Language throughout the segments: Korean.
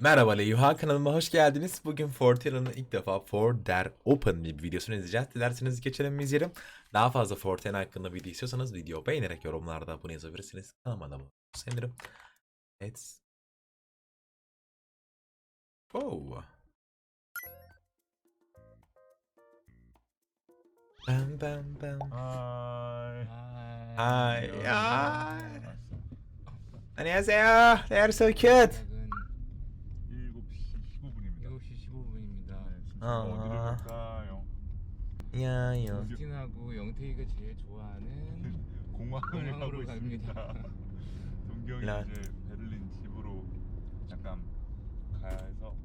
Merhaba Leyha kanalıma hoş geldiniz. Bugün Fortina'nın ilk defa For Their Open bir videosunu izleyeceğiz. Dilerseniz geçelim izleyelim. Daha fazla Fortina hakkında video istiyorsanız video beğenerek yorumlarda bunu yazabilirsiniz. Kanalıma da sevinirim. Evet. Oh. Bam bam bam. Ay. Ay. Ay. Annyeonghaseyo. They are so cute. 15분입니다. 네, 진짜 아. 어디를 갈까요? 야요. 스틴하고 영태이가 제일 좋아하는 공항을 공항으로 가고. 있습니다. 동경이 라- 이제 베를린 집으로 잠깐 가야 해서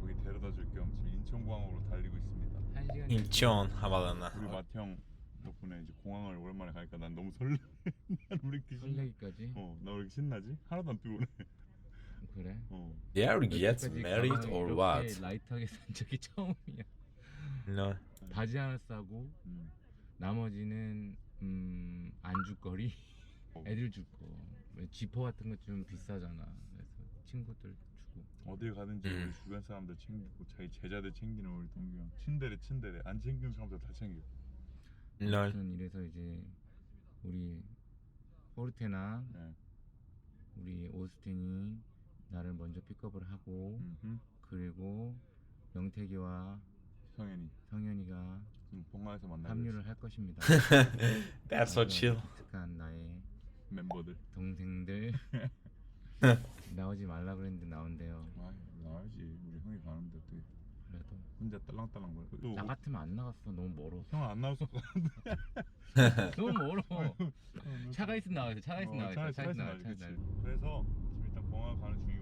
거기 데려다 줄 겸 지금 인천공항으로 달리고 있습니다. 한 시간 인천 하바다나. 우리 마태형 덕분에 이제 공항을 오랜만에 가니까 난 너무 설레. 난왜 이렇게 신나? 설레기까지 어, 나왜 이렇게 신나지? 하나도 안 피곤해. 그래. 어. They are get 여태까지 married 가방을 or 이렇게 what? 라이트하게 산 적이 처음이야. No. 바지 하나 싸고 음. 나머지는 음 안주거리, 어. 애들 줄 거. 왜 지퍼 같은 거 좀 비싸잖아. 그래서 친구들 주고. 어딜 가든지 음. 우리 주변 사람들 챙기고 자기 제자들 챙기는 우리 동규 형 친데레 친데레 안 챙기는 사람들 다 챙겨 널. 저는 이래서 이제 우리 포르테나 네. 우리 오스틴이 나를 먼저 픽업을 하고 음흠. 그리고 영태기와 성현이 성현이가 지금 본가에서 만나기로 합류를 할 것입니다. That's so chill. 익숙한 나의. 멤버들 동생들 나오지 말라 그랬는데 나온대요. 아 나야지 우리 형이 가는데 어떻게 그래도 혼자 딸랑딸랑 거려 또 나 같으면 안 나갔어. 너무 멀어. 형은 안 나올 수 너무 멀어. 차가 있으면 나가야 돼. 차가 있으면 나가야 돼. 차가 있으면 나가야 돼. 그래서 지금 일단 공항 가는 중이고요 네,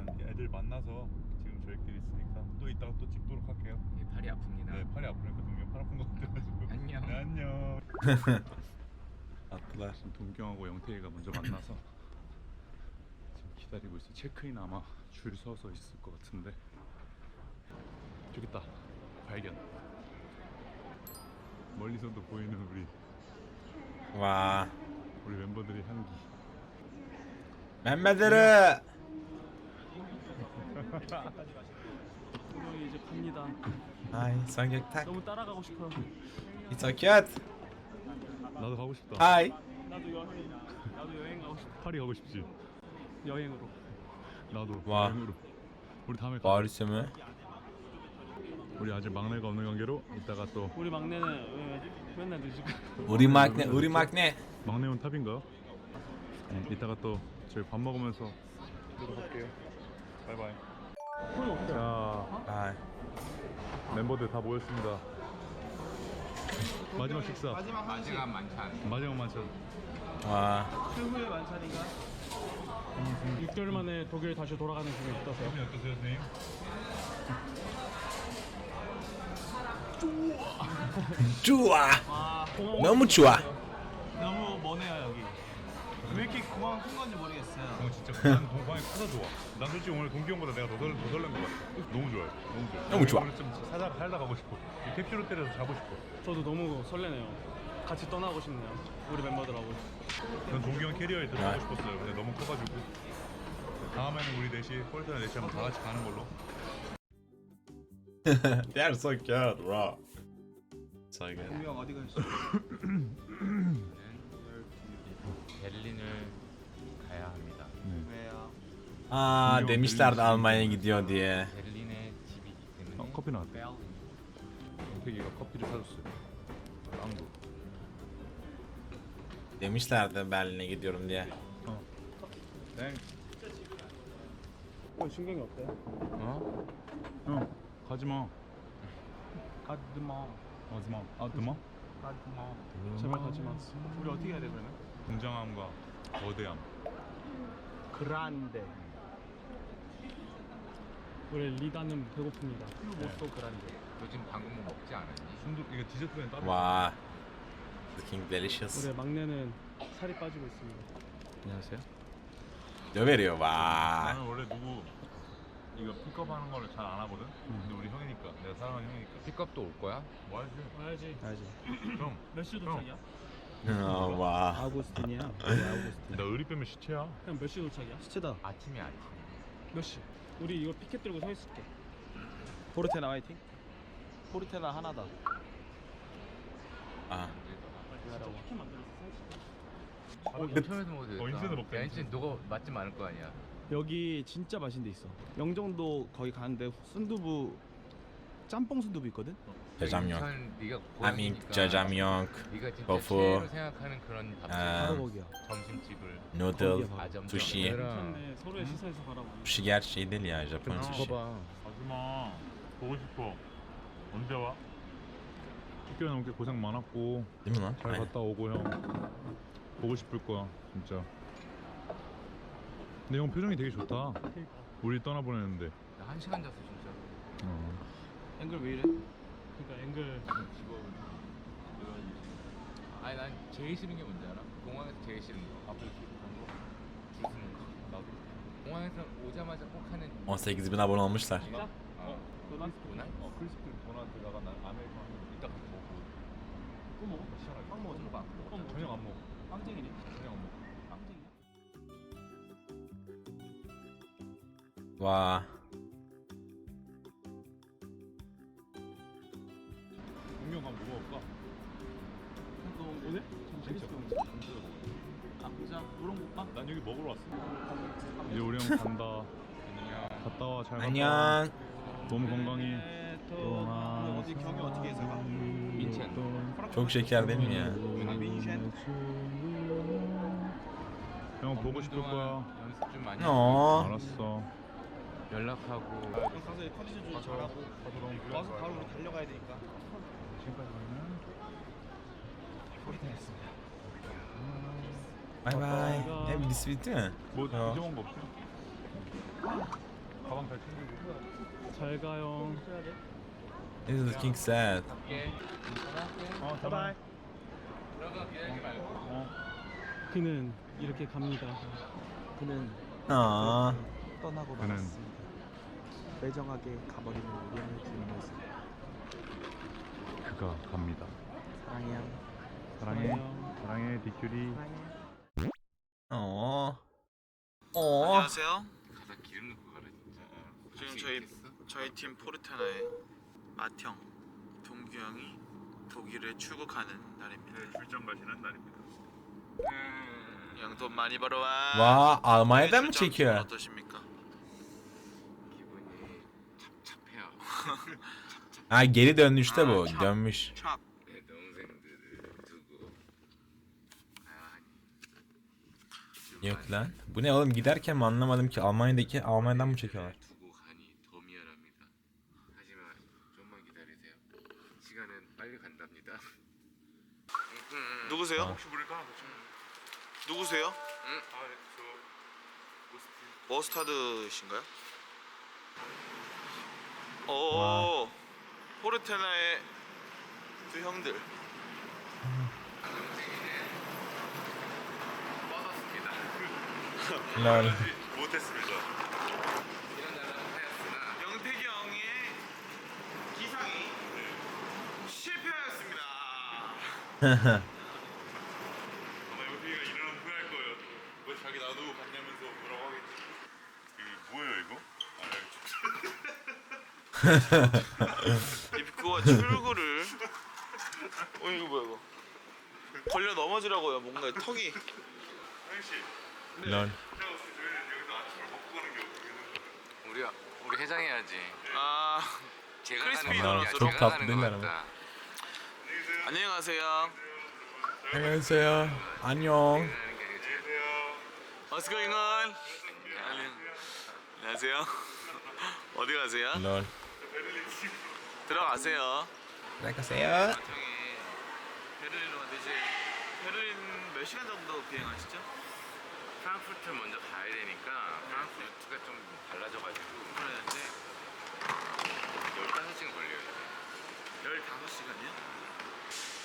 일단 애들 만나서 지금 저희끼리 있으니까 또 이따가 또 찍도록 할게요 이 팔이 아픕니다. 네 팔이 아프니까 동규 팔 아픈 것 같아가지고 안녕. 네, 안녕 Attılar. 지금 동경하고 영태이가 먼저 만나서 지금 기다리고 있어. 체크인 아마 줄 서서 있을 것 같은데. 저기 있다. 발견. 멀리서도 보이는 우리 와. 우리 멤버들의 향기. 멤버들은 분명히 이제 갑니다. 아이 성격탁. 너무 따라가고 싶어요. It's so cute. 나도 가고 싶다. Hi. 나도 여행, 나도 여행 가고 싶어. 파리 가고 싶지. 여행으로. 나도 와. 여행으로. 우리 다음에 가. Paris'e mi? 우리 아직 막내가 없는 관계로 이따가 또 우리 막내는 왜 맨날 늦을까? 우리 막내, 우리 막내. 막내 온 탑인가? 네, 이따가 또 저희 밥 먹으면서 들어갈게요. 바이바이. 자, 아이. 멤버들 다 모였습니다. 마지막 식사. 마지막 한식. 아직 만찬. 마지막 만찬. 와. 최후의 만찬인가? 6개월 만에 독일 다시 돌아가는 중에 어떠세요? 어떠세요, 선생님? 좋아. 아, 공항 너무 좋아. 너무 머네요 여기. 왜 이렇게 공항 큰 건지 모르겠어요. 어, 진짜 난 동방이 커서 좋아. 난 솔직히 오늘 동기 형보다 내가 더, 설, 더 설렌 것 같아. 너무 좋아요. 너무 좋아. 너무 좋아. 오늘 좀 살다, 살다 가고 싶어. 이 캡슐 호텔에서 자고 싶어. 저도 너무 설레네요. 같이 떠나고 싶네요. 우리 멤버들하고. 전 동기 형 캐리어에 아. 들어가고 싶었어요. 근데 너무 커가지고. 다음에는 우리 넷이 폴트나 넷이 한번 다 같이 가는 걸로. Are so cute, bro. So good. 형 어디 가셨어? 베를린을 가야 합니다. 왜요? Aa demişlerdi Almanya'ya gidiyor diye. 베를린에 집이 있기 때문에 어, 커피 나왔다. 베를린. 영택이가 커피를 사줬어요. 빵도. Demişlerdi Berlin'e gidiyorum diye. 어. 땡. 형 신경이 어때요? 어? 형 가지 마. 가드마. 가지 마. 아, 드마? 가드마. 제발 가지마. 우리 어떻게 해야 돼 그러면? 굉장함과 거대함. 그란데. 우리 리다는 배고픕니다. 못소 그란데. 너 지금 방금 뭐 먹지 않았니? 순두 이거 디저트는 따로. Wow. Looking delicious. 우리 막내는 살이 빠지고 있습니다. 안녕하세요. Veriyor? Wow. 나는 원래 누구 이거 픽업하는 거를 잘 안 하거든. 근데 우리 형이니까 내가 사랑하는 형이니까. 픽업도 올 거야? 뭐 하지? 와야지. 형, 몇시 도착이야? Oh, wow. 아우구스틴이야. 아우구스틴. 나 의리 빼면 시체야. 형몇시 도착이야? 시체다. 아침이 아침. 몇 시? 우리 이거 피켓 들고 서 있을게. 포르테나 화이팅. 포르테나 하나다. 아 피켓 만들어서 서 있을게. 어, 인천에서 먹어도. 어, 야, 인천 너가 맛집 많을 거 아니야. 여기 진짜 맛있는 데 있어. 영종도 거기 가는데 순두부 짬뽕 순두부 있거든. 짜장면 인천 네가 아민 고향이니까 짜장면 네가 진짜 버프. 최애로 생각하는 그런 밥집 아. 바로 거기야. 점심집을 누들 거기야, 바로. 아점점 수시. 괜찮네. 서로의 시선에서 바라봐. her şeyler Japon sushi 봐봐. 가지마 보고 싶어 언제 와? 6개월 넘게 고생 많았고 lan? 잘. 갔다 오고 형 보고 싶을 거야 진짜 근데 형 표정이 되게 좋다 우리 떠나보내는데 나한 시간 잤어 진짜. 어. 앵글 왜 이래? 그러니까 앵글. 아니 난 제일 싫은 게 뭔지 알아? 공항에서 제일 싫은 거. 앞에 이렇게 그런 거. 줄 서는 거. 나도. 공항에서 오자마자 꼭 하는 18 bin abone olmuşlar. 어. 도넛? 도넛? 어 크리스피 도넛에다가 난 아메리카노 이따 같이 먹고. 또 먹어? 시원하게. 빵 먹어 저녁 안 먹어. 저녁 안 먹어 빵쟁이네. 저녁 안 먹어. 빵쟁이야? 와 오늘? 아 보자. 우렁국밥? 난 여기 먹으러 왔어 이제 우리 형 간다 갔다 와 잘 갔다 와 안녕 너무 건강히 또 어디 경유 어떻게 해서 가? 민첸. çok şeker değil mi ya? 형 보고 싶을 거야 연습 좀 많이. 어 알았어 연락하고. 그럼 가서 컨디션 조절 잘하고 와서 바로 우리 달려가야 되니까. 지금까지 저희는 포르테나였습니다. Bay bay. Hep birisi bitti mi? 뭐 어. 잊어먹은 거 없지? 가방 잘 챙기고 잘 가요. This is looking sad. 어 바이바이 들어가 기다리지 말고. 어. 그는 이렇게 갑니다. 그는 Aa. 떠나고 그는- 말았습니다. 매정하게 가버리는 우리 형의 뒷모습. 그가 갑니다 사랑해 형. 사랑해. 사랑해 디큐리. 어. 어. 안녕하세요. 가다 기름 넣고 가라 진짜. 지금 저희? 저희 팀 포르테나의 마형 동규 형이 독일에 출국하는 날입니다. 출장 가시는 날입니다 형돈 많이 벌어와. Almanya'dan mı 출장 çekiyor? 어떠십니까? 기분이 찹찹해요. Ha geri döndü işte bu. Çap. Dönmüş. 샵. 내 동생들을 두고 아, Yok lan. Bu ne oğlum giderken mi anlamadım ki Almanya'daki Almanya'dan mı çekiyorlar? 두고 가니 더 미안합니다. 하지만 좀만 기다리세요. 시간은 빨리 간답니다. 누구세요? 어. 혹시 모를까? 누구세요? 아저 머스타드신가요? 와. 오 포르테나의 두 형들 뻗었습니다. Lol. 못했습니다. 이런 나라는 하였으나 영택이 형의 기상이 실패하였습니다. 아마 여기가 일어나면 후회할 거예요. 왜 자기 놔두고 갔냐면서 뭐라고 하겠지? 이게 뭐예요 이거? 아 이 그거 출구를 어 이거 뭐야 이거? 걸려 넘어지라고요 뭔가 턱이. 형씨 거예요? 우리 우리 해장해야지. 아 제가 크리스피 가는 거 도넛. 같다. çok 제가 가는 değil 거 mi 같다. 안녕히 가세요 안녕하세요. 안녕. 가는 게 아니고 제가 What's going on? 안녕. 안녕하세요 어디 가세요? Lol. 들어가세요. 형이 베를린으로 갔는데 이제 베를린 몇 시간 정도 비행하시죠? 프랑크푸르트 먼저 가야 되니까 프랑크푸르트가 좀 달라져가지고 그러는데 15시간 걸려요. 15시간이요?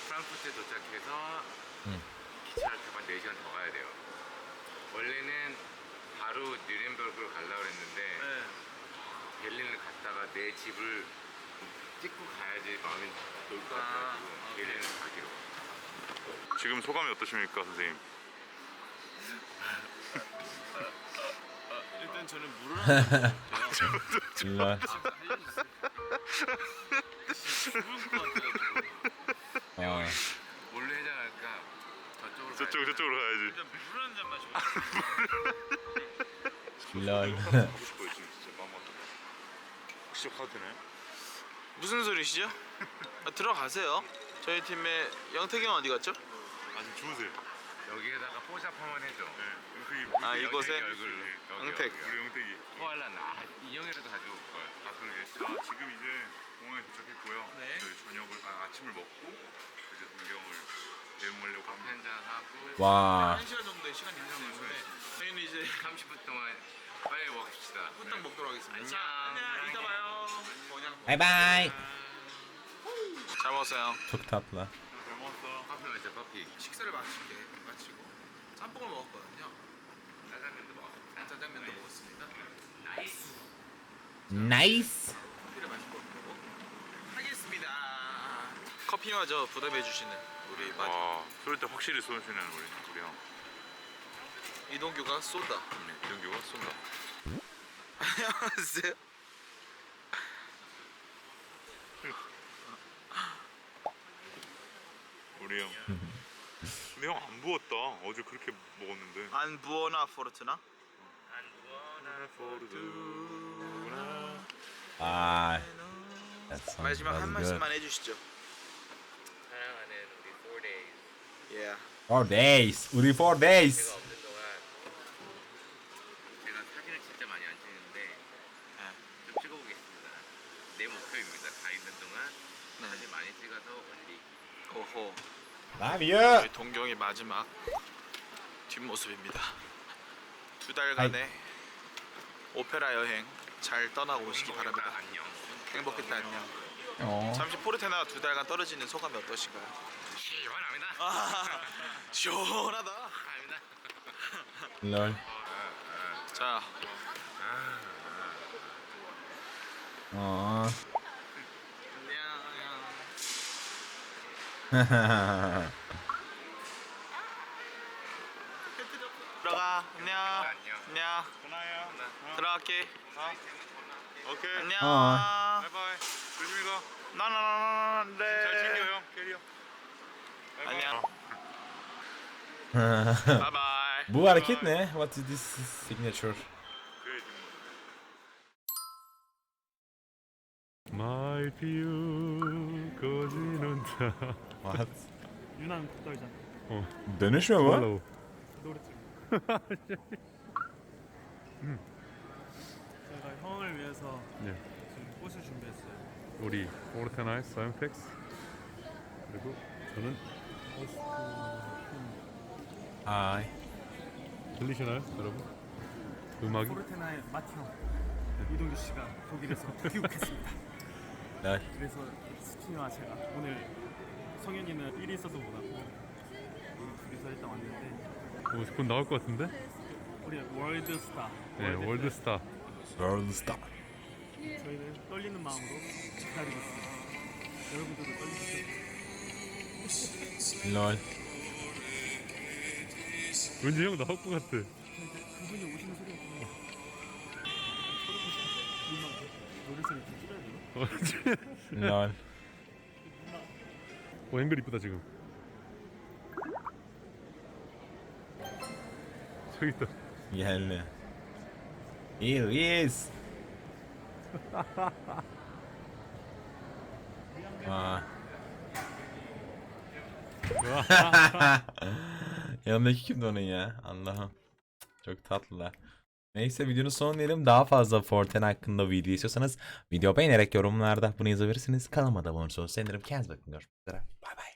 프랑크푸르트에 도착해서 응. 기차를 타고 한 4시간 더 가야 돼요. 원래는 바로 뉴렌버그로 가려고 했는데 네. 베를린을 갔다가 내 집을 찍고 가야지 마음이 놓을 것 아, 같아가지고 오케이. 베를린을 가기로 지금 소감이 어떠십니까 선생님? 하지만 저는 물을 하는 롤. 어. 몰래 해장할까? 저쪽으로 저쪽 저쪽으로 가야지. 일단 물을 한잔 마시고 롤. 가고 싶어요 지금 진짜 마음 같아. 혹시 가도 되나요? 무슨 소리시죠? 아, 들어가세요. 저희 영택이 형 어디 갔죠? 아직 주무세요. 여기에다가 포샵 한번 해줘. 영택이 아 이곳에 얼굴로. 여기, 영택. 여기. 우리 영택이. 코알라 나 인형이라도 가지고 올 걸. 아 그러게. 자 지금 이제 공항에 도착했고요. 네. 저희 저녁을 아, 아침을 먹고 이제 동경을 내몰려고 합니다. 한잔 하고 와. 한 시간 정도의 시간이 흘렀는데 저희는 이제 30분 동안 빨리 먹읍시다. 후딱 먹도록 하겠습니다. 안녕. 자, 안녕. 이따 봐요. 바이바이. 잘 먹었어요. çok tatlı. 잘 먹었어. 커피 마셔 커피. 식사를 마치게 마치고 짬뽕을 먹었거든요. 짜장면도 먹어. 짜장면도 먹었습니다. 나이스. Nice. 커피를 마시고 하겠습니다. 커피마저 부담해 주시는 우리 마지 와 그럴 때 확실히 쏘시는 우리 우리 형. 이동규가 쏜다. 네, 영규가 쏜다. 안녕하세요. 우리 형. 근데 형 안 부었다. 어제 그렇게 먹었는데. 안 부어나 포르트나? 아. That sounds 마지막 한. 말씀만 해주시죠. 사랑하는 우리 4days. Yeah. Four days. 우리 four days. 제가 없는 동안 제가 사진을 진짜 많이 안 찍는데 네. 좀 찍어보겠습니다. 내 목표입니다. 가 있는 동안 네. 사진 많이 찍어서 올리기. 오호. You. 저희 동경의 마지막 뒷모습입니다. 두 달간의 오페라 여행 잘 떠나고 오시기 바랍니다. 안녕. 행복했다 안녕. 어. 잠시 포르테나가 두 달간 떨어지는 소감이 어떠신가요? 시원합니다. 아, 시원하다. 롤. 자, 어. 안녕. 들어가. 안녕. 안녕. 안녕. 전화해요. 들어갈게. 오케이. 안녕. 어. 바이바이. 조심히 가. 나나나나 네. 잘 챙겨 형. 캐리어. 안녕. 어. 바이바이. Bu hareket ne? What is this signature? 그래. My view 거지는다. What? 유난 떨잖아. Dönüşmüyor mu? Hello. 노래 중. 제가 형을 위해서 네. 지금 꽃을 준비했어요. 우리 포르테나의 사이언텍스 그리고 저는 Ay. 들리시나요, 여러분? 음악이 포르테나의 마티형 이동규 씨가 독일에서 귀국했습니다. 네. 그래서 스피와 제가 오늘 성현이는 일이 있어서 못 왔고 우리 둘이서 일단 왔는데 어, 곧 나올 것 같은데? 우리 월드스타 네, 월드스타. World Star. 저희는 떨리는 마음으로 기다리고 있습니다. 여러분들도 떨리시죠? Lol. 왠지 형 나올 것 같아. 그분이 오시는 소리가 들려. 노래 소리 좀 줄여야 되 나? Lol. 어, 앵글 이쁘다 지금. 저기 있다. Geldi. Here he is. Aa. Yanındaki kimdi onun ya? Allah'ım. Çok tatlılar. Neyse videonun sonuna diyelim. Daha fazla Forten hakkında video istiyorsanız video beğenerek yorumlarda bunu yazabilirsiniz. Kanalıma da abone olursanız sevinirim. Kendinize bakın. Görüşmek üzere. Bay bay.